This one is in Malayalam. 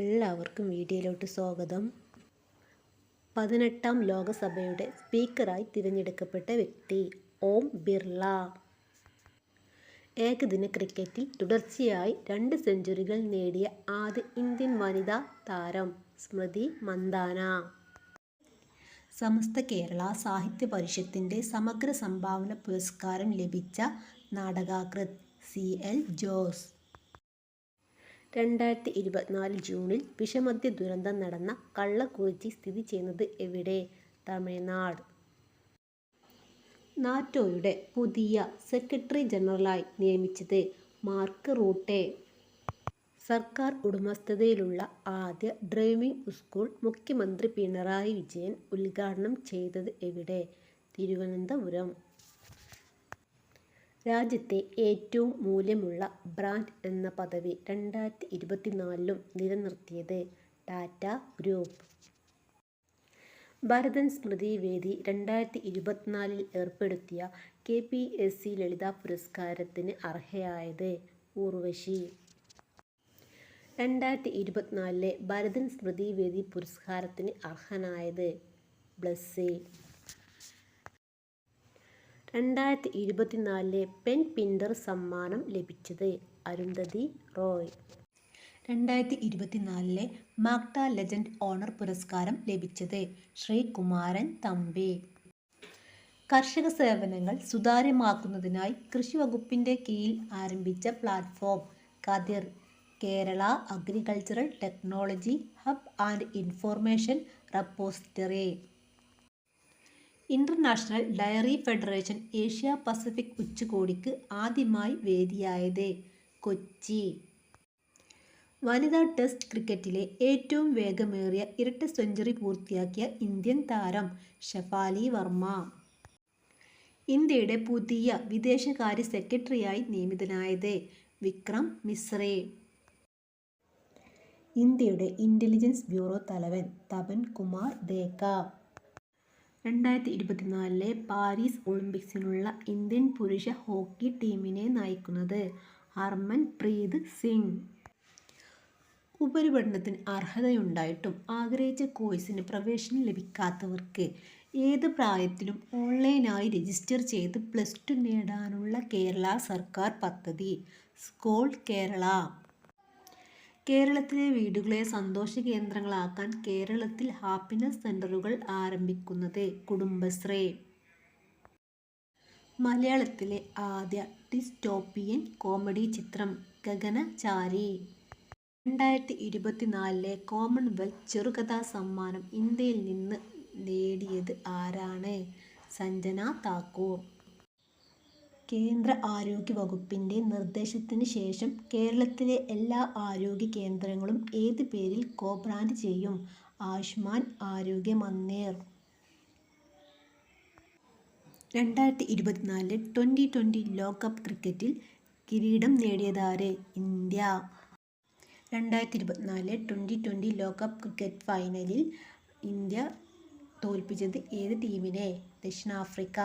എല്ലാവർക്കും വീഡിയോയിലോട്ട് സ്വാഗതം. പതിനെട്ടാം ലോകസഭയുടെ സ്പീക്കറായി തിരഞ്ഞെടുക്കപ്പെട്ട വ്യക്തി ഓം ബിർള. ഏകദിന ക്രിക്കറ്റിൽ തുടർച്ചയായി രണ്ട് സെഞ്ചുറികൾ നേടിയ ആദ്യ ഇന്ത്യൻ വനിതാ താരം സ്മൃതി മന്ദാന. സമസ്ത കേരള സാഹിത്യ പരിഷത്തിന്റെ സമഗ്ര സംഭാവന പുരസ്കാരം ലഭിച്ച നാടകാകൃത് സി എൽ ജോസ്. രണ്ടായിരത്തി ഇരുപത്തിനാല് ജൂണിൽ വിഷമദ്യ ദുരന്തം നടന്ന കള്ളക്കുറിച്ചി സ്ഥിതി ചെയ്യുന്നത് എവിടെ? തമിഴ്നാട്. നാറ്റോയുടെ പുതിയ സെക്രട്ടറി ജനറലായി നിയമിച്ചത് മാർക്ക് റൂട്ടെ. സർക്കാർ ഉടമസ്ഥതയിലുള്ള ആദ്യ ഡ്രൈവിംഗ് സ്കൂൾ മുഖ്യമന്ത്രി പിണറായി വിജയൻ ഉദ്ഘാടനം ചെയ്തത് എവിടെ? തിരുവനന്തപുരം. രാജ്യത്തെ ഏറ്റവും മൂല്യമുള്ള ബ്രാൻഡ് എന്ന പദവി രണ്ടായിരത്തി ഇരുപത്തിനാലിലും നിലനിർത്തിയത് ടാറ്റ ഗ്രൂപ്പ്. ഭരതൻ സ്മൃതി വേദി രണ്ടായിരത്തി ഇരുപത്തിനാലിൽ ഏർപ്പെടുത്തിയ K P S C Lalitha പുരസ്കാരത്തിന് അർഹയായത് ഊർവശി. രണ്ടായിരത്തി ഇരുപത്തിനാലിലെ ഭരതൻ സ്മൃതി വേദി പുരസ്കാരത്തിന് അർഹനായത് ബ്ലസ്സി. രണ്ടായിരത്തി ഇരുപത്തിനാലിലെ പെൻ പിൻഡർ സമ്മാനം ലഭിച്ചത് അരുന്ധതി റോയ്. രണ്ടായിരത്തി ഇരുപത്തിനാലിലെ മാക്ട ലെജൻഡ് ഓണർ പുരസ്കാരം ലഭിച്ചത് ശ്രീകുമാരൻ തമ്പി. കർഷക സേവനങ്ങൾ സുതാര്യമാക്കുന്നതിനായി കൃഷി വകുപ്പിന്റെ കീഴിൽ ആരംഭിച്ച platform Kathir Kerala agricultural technology hub and information repository. International dairy federation Asia Pacific ഉച്ചകോടിക്ക് ആദ്യമായി വേദിയായത് കൊച്ചി. വനിതാ ടെസ്റ്റ് ക്രിക്കറ്റിലെ ഏറ്റവും വേഗമേറിയ ഇരട്ട സെഞ്ചുറി പൂർത്തിയാക്കിയ ഇന്ത്യൻ താരം ഷഫാലി വർമ്മ. ഇന്ത്യയുടെ പുതിയ വിദേശകാര്യ സെക്രട്ടറിയായി നിയമിതനായത് വിക്രം മിശ്രേ. ഇന്ത്യയുടെ ഇന്റലിജൻസ് ബ്യൂറോ തലവൻ തപൻ കുമാർ ദേക്ക. രണ്ടായിരത്തി ഇരുപത്തിനാലിലെ പാരീസ് ഒളിമ്പിക്സിനുള്ള ഇന്ത്യൻ പുരുഷ ഹോക്കി ടീമിനെ നയിക്കുന്നത് ഹർമൻ പ്രീത് സിംഗ്. ഉപരിപഠനത്തിന് അർഹതയുണ്ടായിട്ടും ആഗ്രഹിച്ച കോഴ്സിന് പ്രവേശനം ലഭിക്കാത്തവർക്ക് ഏത് പ്രായത്തിലും ഓൺലൈനായി രജിസ്റ്റർ ചെയ്ത് പ്ലസ് ടു നേടാനുള്ള കേരള സർക്കാർ പദ്ധതി സ്കോൾ കേരള. കേരളത്തിലെ വീടുകളെ സന്തോഷ കേന്ദ്രങ്ങളാക്കാൻ കേരളത്തിൽ ഹാപ്പിനെസ് സെന്ററുകൾ ആരംഭിക്കുന്നത് കുടുംബശ്രീ. മലയാളത്തിലെ ആദ്യ ഡിസ്റ്റോപ്പിയൻ കോമഡി ചിത്രം ഗഗനചാരി. രണ്ടായിരത്തി ഇരുപത്തിനാലിലെ കോമൺവെൽത്ത് ചെറുകഥാ സമ്മാനം ഇന്ത്യയിൽ നിന്ന് നേടിയത് ആരാണ്? സഞ്ജന താക്കൂർ. കേന്ദ്ര ആരോഗ്യ വകുപ്പിന്റെ നിർദ്ദേശത്തിന് ശേഷം കേരളത്തിലെ എല്ലാ ആരോഗ്യ കേന്ദ്രങ്ങളും ഏത് പേരിൽ കോ ബ്രാൻഡ് ചെയ്യും? ആയുഷ്മാൻ ആരോഗ്യ മന്ദിർ രണ്ടായിരത്തി ഇരുപത്തിനാലിലെ ട്വന്റി ട്വന്റി ലോകകപ്പ് ക്രിക്കറ്റിൽ കിരീടം നേടിയതാര്? ഇന്ത്യ. രണ്ടായിരത്തി ഇരുപത്തിനാലിലെ ട്വന്റി ട്വന്റി ലോകകപ്പ് ക്രിക്കറ്റ് ഫൈനലിൽ ഇന്ത്യ തോൽപ്പിച്ചത് ഏത് ടീമിനെ? ദക്ഷിണാഫ്രിക്ക.